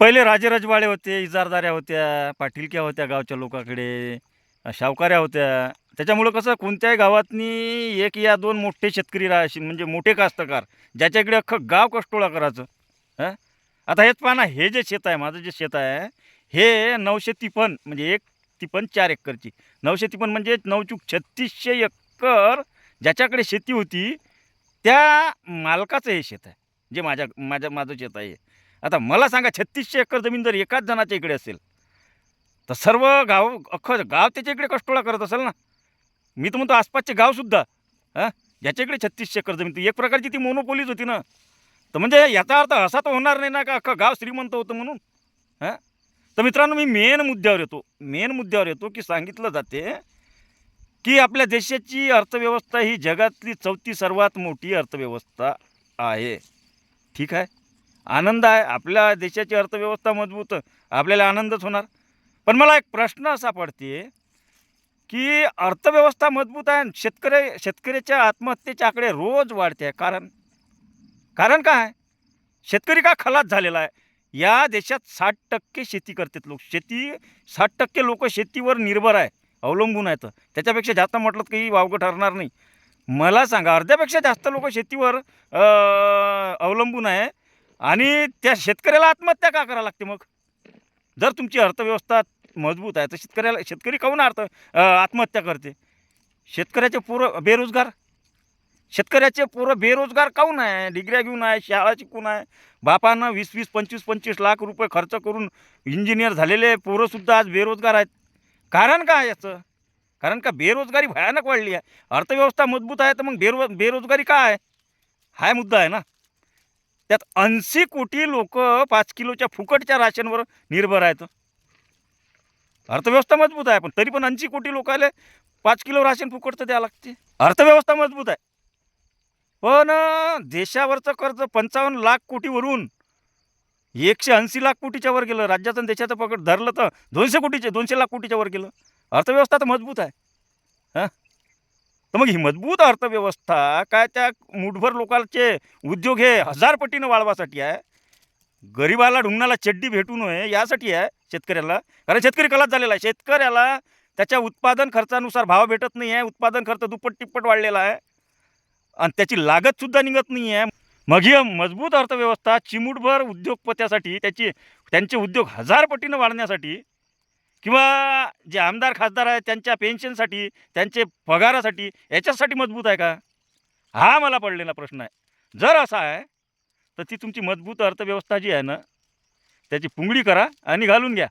पहिले राजेरजवाडे होते इजारदाऱ्या होत्या पाटीलक्या होत्या गावच्या लोकांकडे शावकाऱ्या होत्या. त्याच्यामुळं कसं कोणत्याही गावातनी एक या दोन मोठे शेतकरी राहायचे म्हणजे मोठे कास्तकार ज्याच्याकडे अख्खं गाव कष्टोळा करायचं हां? आता हेच पहा ना हे जे शेत आहे माझं जे शेत आहे हे नऊशे तिपन म्हणजे एक तिपन चार एकरची. नऊशे तिपन म्हणजे नऊचूक छत्तीसशे एकर ज्याच्याकडे शेती होती त्या मालकाचं हे शेत आहे जे माझ्या माझ्या माझं शेत आहे आता मला सांगा छत्तीसशे एकर जमीन जर एकाच जणाच्या इकडे असेल तर सर्व गाव अख्खं गाव त्याच्या इकडे कष्टोळा करत असेल ना? मी तर म्हणतो आसपासचे गावसुद्धा हां? ज्याच्याकडे छत्तीसशे एकर जमीन ती एक प्रकारची ती मोनोपोलीच होती ना? तर म्हणजे याचा अर्थ असा तर होणार नाही ना का अख्खं गाव श्रीमंत होतं म्हणून? हां? तर मित्रांनो मी मेन मुद्द्यावर येतो मेन मुद्द्यावर येतो की सांगितलं जाते की आपल्या देशाची अर्थव्यवस्था ही जगातली चौथी सर्वात मोठी अर्थव्यवस्था आहे. ठीक आहे? आनंद आहे. आपल्या देशाची अर्थव्यवस्था मजबूत आपल्याला आनंदच होणार. पण मला एक प्रश्न असा पडते की अर्थव्यवस्था मजबूत आहे आणि शेतकरी शेतकऱ्याच्या आत्महत्येचे आकडे रोज वाढते. आहे कारण कारण काय शेतकरी का खलास झालेला आहे? या देशात साठ टक्के शेती करतात लोक. शेती साठ टक्के लोक शेतीवर निर्भर आहे अवलंबून आहेत. त्याच्यापेक्षा जास्त म्हटलं तर काही वावगं ठरणार नाही. मला सांगा अर्ध्यापेक्षा जास्त लोक शेतीवर अवलंबून आहे. आणि त्या शेतकऱ्याला आत्महत्या का करावं लागते मग? जर तुमची अर्थव्यवस्था मजबूत आहे तर शेतकऱ्याला शेतकरी काहून अर्थ आत्महत्या करते? शेतकऱ्याचे पोरं बेरोजगार? शेतकऱ्याचे पोरं बेरोजगार काहून आहे? डिग्र्या घेऊन आहे शाळा शिकून आहे? बापानं वीस वीस पंचवीस पंचवीस लाख रुपये खर्च करून इंजिनियर झालेले पोरंसुद्धा आज बेरोजगार आहेत. कारण काय याचं? कारण का बेरोजगारी भयानक वाढली आहे. अर्थव्यवस्था मजबूत आहे तर मग बेरो बेरोजगारी काय आहे? हा मुद्दा आहे ना. त्यात ऐंशी कोटी लोक पाच किलोच्या फुकटच्या राशनवर निर्भर आहेत. अर्थव्यवस्था मजबूत आहे पण तरी पण ऐंशी कोटी लोकांना पाच किलो राशन फुकटचं द्यावं लागते. अर्थव्यवस्था मजबूत आहे. पण देशावरचं कर्ज पंचावन्न लाख कोटीवरून एकशे ऐंशी लाख कोटीच्या वर गेलं. राज्याचं आणि देशाचं पकड धरलं तर दोनशे कोटीचे दोनशे लाख कोटीच्या वर गेलं. अर्थव्यवस्था तर मजबूत आहे. हां? तर मग ही मजबूत अर्थव्यवस्था काय त्या मुठभर लोकांचे उद्योग हे हजार पटीनं वाढवासाठी आहे. गरिबाला ढुंगणाला चड्डी भेटू नये यासाठी आहे शेतकऱ्याला. कारण शेतकरी कलाच झालेला आहे. शेतकऱ्याला त्याच्या उत्पादन खर्चानुसार भाव भेटत नाही आहे. उत्पादन खर्च दुप्पट तिप्पट वाढलेला आहे. आणि त्याची लागतसुद्धा निघत नाही आहे. मग ही मजबूत अर्थव्यवस्था चिमूटभर उद्योगपत्यासाठी त्याची त्यांचे उद्योग हजार पटीनं वाढण्यासाठी किंवा जे आमदार खासदार आहेत त्यांच्या पेन्शनसाठी त्यांचे पगारासाठी याच्यासाठी मजबूत आहे का? हा मला पडलेला प्रश्न आहे. जर असा आहे तर ती तुमची मजबूत अर्थव्यवस्था जी आहे ना त्याची पुंगडी करा आणि घालून घ्या.